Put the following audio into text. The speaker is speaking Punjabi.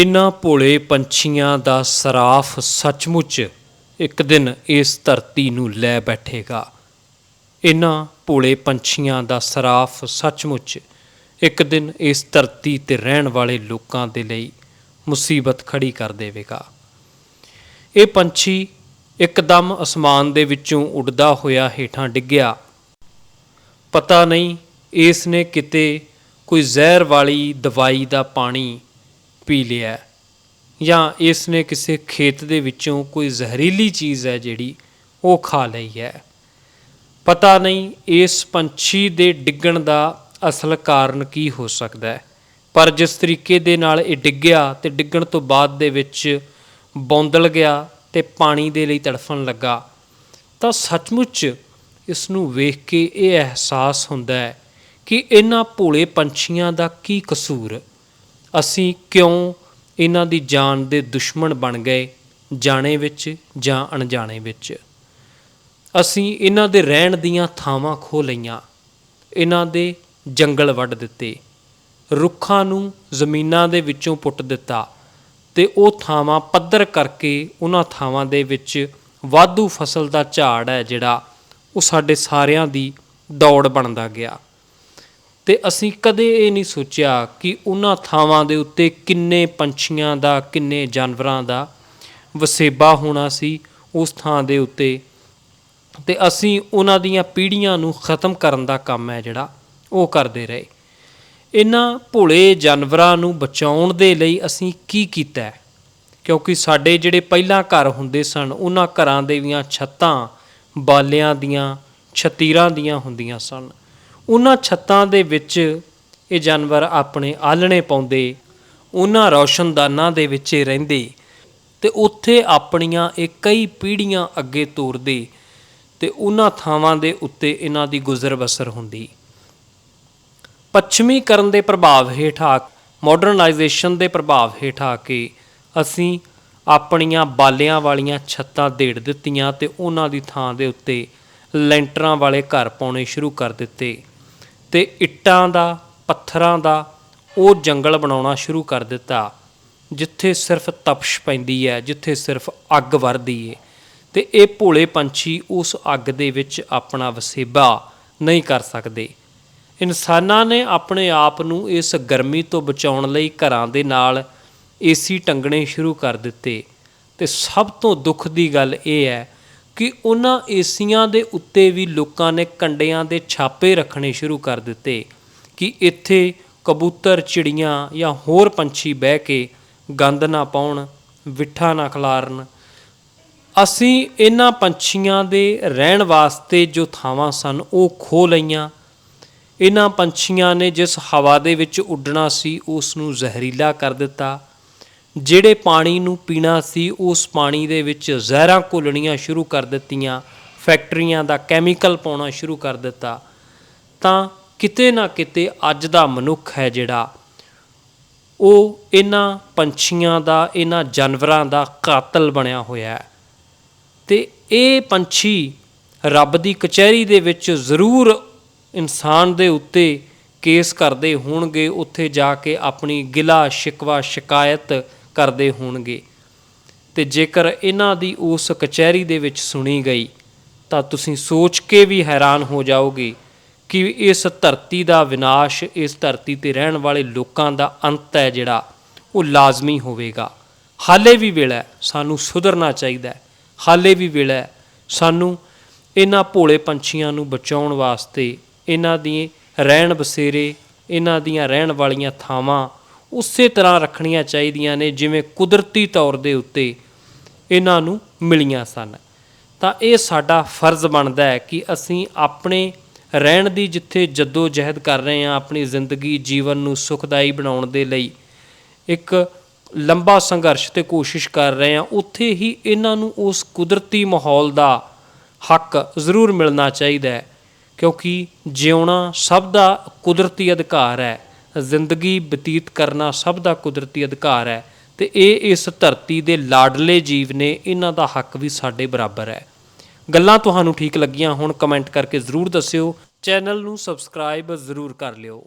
ਇਨ੍ਹਾਂ ਭੋਲੇ ਪੰਛੀਆਂ ਦਾ ਸਰਾਫ ਸੱਚਮੁੱਚ ਇੱਕ ਦਿਨ ਇਸ ਧਰਤੀ ਨੂੰ ਲੈ ਬੈਠੇਗਾ। ਇਨ੍ਹਾਂ ਭੋਲੇ ਪੰਛੀਆਂ ਦਾ ਸਰਾਫ ਸੱਚਮੁੱਚ ਇੱਕ ਦਿਨ ਇਸ ਧਰਤੀ ਤੇ ਰਹਿਣ ਵਾਲੇ ਲੋਕਾਂ ਦੇ ਲਈ ਮੁਸੀਬਤ ਖੜੀ ਕਰ ਦੇਵੇਗਾ। ਇਹ ਪੰਛੀ ਇੱਕਦਮ ਅਸਮਾਨ ਦੇ ਵਿੱਚੋਂ ਉੱਡਦਾ ਹੋਇਆ ਹੇਠਾਂ ਡਿੱਗਿਆ। ਪਤਾ ਨਹੀਂ ਇਸ ਨੇ ਕਿਤੇ ਕੋਈ ਜ਼ਹਿਰ ਵਾਲੀ ਦਵਾਈ ਦਾ ਪਾਣੀ ਪੀ ਲਿਆ ਜਾਂ ਇਸ ਨੇ ਕਿਸੇ ਖੇਤ ਦੇ ਵਿੱਚੋਂ ਕੋਈ ਜ਼ਹਿਰੀਲੀ ਚੀਜ਼ ਹੈ ਜਿਹੜੀ ਉਹ ਖਾ ਲਈ ਹੈ। ਪਤਾ ਨਹੀਂ ਇਸ ਪੰਛੀ ਦੇ ਡਿੱਗਣ ਦਾ ਅਸਲ ਕਾਰਨ ਕੀ ਹੋ ਸਕਦਾ ਹੈ। ਪਰ ਜਿਸ ਤਰੀਕੇ ਦੇ ਨਾਲ ਇਹ ਡਿੱਗਿਆ ਤੇ ਡਿੱਗਣ ਤੋਂ ਬਾਅਦ ਦੇ ਵਿੱਚ ਬੌਂਦਲ ਗਿਆ ਤੇ ਪਾਣੀ ਦੇ ਲਈ ਤੜਫਣ ਲੱਗਾ, ਤਾਂ ਸੱਚਮੁੱਚ ਇਸ ਨੂੰ ਵੇਖ ਕੇ ਇਹ ਅਹਿਸਾਸ ਹੁੰਦਾ ਹੈ ਕਿ ਇਹਨਾਂ ਭੋਲੇ ਪੰਛੀਆਂ ਦਾ ਕੀ ਕਸੂਰ ਅਸੀਂ ਕਿਉਂ ਇਹਨਾਂ ਦੀ ਜਾਨ ਦੇ ਦੁਸ਼ਮਣ ਬਣ ਗਏ ਜਾਣੇ ਵਿੱਚ ਜਾਂ ਅਣਜਾਣੇ ਵਿੱਚ? ਅਸੀਂ ਇਹਨਾਂ ਦੇ ਰਹਿਣ ਦੀਆਂ ਥਾਵਾਂ ਖੋ ਲਈਆਂ, ਇਹਨਾਂ ਦੇ ਜੰਗਲ ਵੱਢ ਦਿੱਤੇ, ਰੁੱਖਾਂ ਨੂੰ ਜ਼ਮੀਨਾਂ ਦੇ ਵਿੱਚੋਂ ਪੁੱਟ ਦਿੱਤਾ ਤੇ ਉਹ ਥਾਵਾਂ ਪੱਧਰ ਕਰਕੇ ਉਹਨਾਂ ਥਾਵਾਂ ਦੇ ਵਿੱਚ ਵਾਧੂ ਫਸਲ ਦਾ ਝਾੜ ਹੈ ਜਿਹੜਾ ਉਹ ਸਾਡੇ ਸਾਰਿਆਂ ਦੀ ਦੌੜ ਬਣਦਾ ਗਿਆ। ਤੇ ਅਸੀਂ ਕਦੇ ਇਹ ਨਹੀਂ ਸੋਚਿਆ ਕਿ ਉਹਨਾਂ ਥਾਵਾਂ ਦੇ ਉੱਤੇ ਕਿੰਨੇ ਪੰਛੀਆਂ ਦਾ, ਕਿੰਨੇ ਜਾਨਵਰਾਂ ਦਾ ਵਸੇਬਾ ਹੋਣਾ ਸੀ ਉਸ ਥਾਂ ਦੇ ਉੱਤੇ। ਤੇ ਅਸੀਂ ਉਹਨਾਂ ਦੀਆਂ ਪੀੜ੍ਹੀਆਂ ਨੂੰ ਖਤਮ ਕਰਨ ਦਾ ਕੰਮ ਹੈ ਜਿਹੜਾ, ਉਹ ਕਰਦੇ ਰਹੇ। ਇਹਨਾਂ ਭੋਲੇ ਜਾਨਵਰਾਂ ਨੂੰ ਬਚਾਉਣ ਦੇ ਲਈ ਅਸੀਂ ਕੀ ਕੀਤਾ ਕਿਉਂਕਿ ਸਾਡੇ ਜਿਹੜੇ ਪਹਿਲਾਂ ਘਰ ਹੁੰਦੇ ਸਨ, ਉਹਨਾਂ ਘਰਾਂ ਦੇ ਵੀਆਂ ਛੱਤਾਂ ਬਾਲਿਆਂ ਦੀਆਂ, ਛਤੀਰਾਂ ਦੀਆਂ ਹੁੰਦੀਆਂ ਸਨ। ਉਹਨਾਂ ਛੱਤਾਂ ਦੇ ਵਿੱਚ ਇਹ ਜਾਨਵਰ ਆਪਣੇ ਆਲਣੇ ਪਾਉਂਦੇ, ਉਹਨਾਂ ਰੌਸ਼ਨਦਾਨਾਂ ਦੇ ਵਿੱਚ ਰਹਿੰਦੇ ਤੇ ਉੱਥੇ ਆਪਣੀਆਂ ਇਹ ਕਈ ਪੀੜ੍ਹੀਆਂ ਅੱਗੇ ਤੋਰਦੇ ਤੇ ਉਹਨਾਂ ਥਾਵਾਂ ਦੇ ਉੱਤੇ ਇਹਨਾਂ ਦੀ ਗੁਜ਼ਰ ਬਸਰ ਹੁੰਦੀ। ਪੱਛਮੀਕਰਨ ਦੇ ਪ੍ਰਭਾਵ ਹੇਠ ਆ ਮਾਡਰਨਾਈਜੇਸ਼ਨ ਦੇ ਪ੍ਰਭਾਵ ਹੇਠ ਆ ਕੇ ਅਸੀਂ ਆਪਣੀਆਂ ਬਾਲਿਆਂ ਵਾਲੀਆਂ ਛੱਤਾਂ ਢੇੜ ਦਿੱਤੀਆਂ ਤੇ ਉਹਨਾਂ ਦੀ ਥਾਂ ਦੇ ਉੱਤੇ ਲੈਂਟਰਾਂ ਵਾਲੇ ਘਰ ਪਾਉਣੇ ਸ਼ੁਰੂ ਕਰ ਦਿੱਤੇ। ਤੇ ਇੱਟਾਂ ਦਾ, ਪੱਥਰਾਂ ਦਾ ਉਹ ਜੰਗਲ ਬਣਾਉਣਾ ਸ਼ੁਰੂ ਕਰ ਦਿੱਤਾ, ਜਿੱਥੇ ਸਿਰਫ ਤਪਸ਼ ਪੈਂਦੀ ਹੈ, ਜਿੱਥੇ ਸਿਰਫ ਅੱਗ ਵਰਦੀ ਹੈ ਤੇ ਇਹ ਭੋਲੇ ਪੰਛੀ ਉਸ ਅੱਗ ਦੇ ਵਿੱਚ ਆਪਣਾ ਵਸੇਬਾ ਨਹੀਂ ਕਰ ਸਕਦੇ। ਇਨਸਾਨਾਂ ਨੇ ਆਪਣੇ ਆਪ ਨੂੰ ਇਸ ਗਰਮੀ ਤੋਂ ਬਚਾਉਣ ਲਈ ਘਰਾਂ ਦੇ ਨਾਲ ਏਸੀ ਟੰਗਣੇ ਸ਼ੁਰੂ ਕਰ ਦਿੱਤੇ। ਤੇ ਸਭ ਤੋਂ ਦੁੱਖ ਦੀ ਗੱਲ ਇਹ ਹੈ ਕਿ ਉਹਨਾਂ ਏਸੀਆਂ ਦੇ ਉੱਤੇ ਵੀ ਲੋਕਾਂ ਨੇ ਕੰਡਿਆਂ ਦੇ ਛਾਪੇ ਰੱਖਣੇ ਸ਼ੁਰੂ ਕਰ ਦਿੱਤੇ ਕਿ ਇੱਥੇ ਕਬੂਤਰ, ਚਿੜੀਆਂ ਜਾਂ ਹੋਰ ਪੰਛੀ ਬਹਿ ਕੇ ਗੰਦ ਨਾ ਪਾਉਣ, ਵਿਠਾ ਨਾ ਖਲਾਰਨ। ਅਸੀਂ ਇਹਨਾਂ ਪੰਛੀਆਂ ਦੇ ਰਹਿਣ ਵਾਸਤੇ ਜੋ ਥਾਵਾਂ ਸਨ, ਉਹ ਖੋ ਲਈਆਂ। ਇਹਨਾਂ ਪੰਛੀਆਂ ਨੇ ਜਿਸ ਹਵਾ ਦੇ ਵਿੱਚ ਉੱਡਣਾ ਸੀ, ਉਸ ਨੂੰ ਜ਼ਹਿਰੀਲਾ ਕਰ ਦਿੱਤਾ। ਜਿਹੜੇ ਪਾਣੀ ਨੂੰ ਪੀਣਾ ਸੀ, ਉਸ ਪਾਣੀ ਦੇ ਵਿੱਚ ਜ਼ਹਿਰਾਂ ਘੁਲਣੀਆਂ ਸ਼ੁਰੂ ਕਰ ਦਿੱਤੀਆਂ, ਫੈਕਟਰੀਆਂ ਦਾ ਕੈਮੀਕਲ ਪਾਉਣਾ ਸ਼ੁਰੂ ਕਰ ਦਿੱਤਾ। ਤਾਂ ਕਿਤੇ ਨਾ ਕਿਤੇ ਅੱਜ ਦਾ ਮਨੁੱਖ ਹੈ ਜਿਹੜਾ, ਉਹ ਇਹਨਾਂ ਪੰਛੀਆਂ ਦਾ, ਇਹਨਾਂ ਜਾਨਵਰਾਂ ਦਾ ਕਾਤਲ ਬਣਿਆ ਹੋਇਆ ਹੈ। ਤੇ ਇਹ ਪੰਛੀ ਰੱਬ ਦੀ ਕਚਹਿਰੀ ਦੇ ਵਿੱਚ ਜ਼ਰੂਰ ਇਨਸਾਨ ਦੇ ਉੱਤੇ ਕੇਸ ਕਰਦੇ ਹੋਣਗੇ, ਉੱਥੇ ਜਾ ਕੇ ਆਪਣੀ ਗਿਲਾ ਸ਼ਿਕਵਾ ਸ਼ਿਕਾਇਤ ਕਰਦੇ ਹੋਣਗੇ। ਤੇ ਜੇਕਰ ਇਹਨਾਂ ਦੀ ਉਸ ਕਚਹਿਰੀ ਦੇ ਵਿੱਚ ਸੁਣੀ ਗਈ, ਤਾਂ ਤੁਸੀਂ ਸੋਚ ਕੇ ਵੀ ਹੈਰਾਨ ਹੋ ਜਾਓਗੇ ਕਿ ਇਸ ਧਰਤੀ ਦਾ ਵਿਨਾਸ਼, ਇਸ ਧਰਤੀ ਤੇ ਰਹਿਣ ਵਾਲੇ ਲੋਕਾਂ ਦਾ ਅੰਤ ਹੈ ਜਿਹੜਾ, ਉਹ ਲਾਜ਼ਮੀ ਹੋਵੇਗਾ। ਹਾਲੇ ਵੀ ਵੇਲਾ ਸਾਨੂੰ ਸੁਧਰਨਾ ਚਾਹੀਦਾ ਹਾਲੇ ਵੀ ਵੇਲਾ ਸਾਨੂੰ ਇਹਨਾਂ ਭੋਲੇ ਪੰਛੀਆਂ ਨੂੰ ਬਚਾਉਣ ਵਾਸਤੇ, ਇਹਨਾਂ ਦੀ ਰਹਿਣ ਬਸੇਰੇ ਇਹਨਾਂ ਦੀਆਂ ਰਹਿਣ ਵਾਲੀਆਂ ਥਾਵਾਂ ਉਸੇ ਤਰ੍ਹਾਂ ਰੱਖਣੀਆਂ ਚਾਹੀਦੀਆਂ ਨੇ ਜਿਵੇਂ ਕੁਦਰਤੀ ਤੌਰ ਦੇ ਉੱਤੇ ਇਹਨਾਂ ਨੂੰ ਮਿਲੀਆਂ ਸਨ। ਤਾਂ ਇਹ ਸਾਡਾ ਫਰਜ਼ ਬਣਦਾ ਹੈ ਕਿ ਅਸੀਂ ਆਪਣੇ ਰਹਿਣ ਦੀ ਜਿੱਥੇ ਜੱਦੋ ਜਹਿਦ ਕਰ ਰਹੇ ਹਾਂ, ਆਪਣੀ ਜ਼ਿੰਦਗੀ, ਜੀਵਨ ਨੂੰ ਸੁਖਦਾਈ ਬਣਾਉਣ ਦੇ ਲਈ ਇੱਕ ਲੰਬਾ ਸੰਘਰਸ਼ ਤੇ ਕੋਸ਼ਿਸ਼ ਕਰ ਰਹੇ ਹਾਂ, ਉੱਥੇ ਹੀ ਇਹਨਾਂ ਨੂੰ ਉਸ ਕੁਦਰਤੀ ਮਾਹੌਲ ਦਾ ਹੱਕ ਜ਼ਰੂਰ ਮਿਲਣਾ ਚਾਹੀਦਾ ਹੈ, ਕਿਉਂਕਿ ਜਿਉਣਾ ਸਭ ਦਾ ਕੁਦਰਤੀ ਅਧਿਕਾਰ ਹੈ। ਜ਼ਿੰਦਗੀ ਬਤੀਤ ਕਰਨਾ ਸਭ ਦਾ ਕੁਦਰਤੀ ਅਧਿਕਾਰ ਹੈ ਤੇ ਇਹ ਇਸ ਧਰਤੀ ਦੇ ਲਾਡਲੇ ਜੀਵ ਨੇ ਇਹਨਾਂ ਦਾ ਹੱਕ ਵੀ ਸਾਡੇ ਬਰਾਬਰ ਹੈ। ਗੱਲਾਂ ਤੁਹਾਨੂੰ ਠੀਕ ਲੱਗੀਆਂ ਹੁਣ, ਕਮੈਂਟ ਕਰਕੇ ਜ਼ਰੂਰ ਦੱਸਿਓ। ਚੈਨਲ ਨੂੰ ਸਬਸਕ੍ਰਾਈਬ ਜ਼ਰੂਰ ਕਰ ਲਿਓ।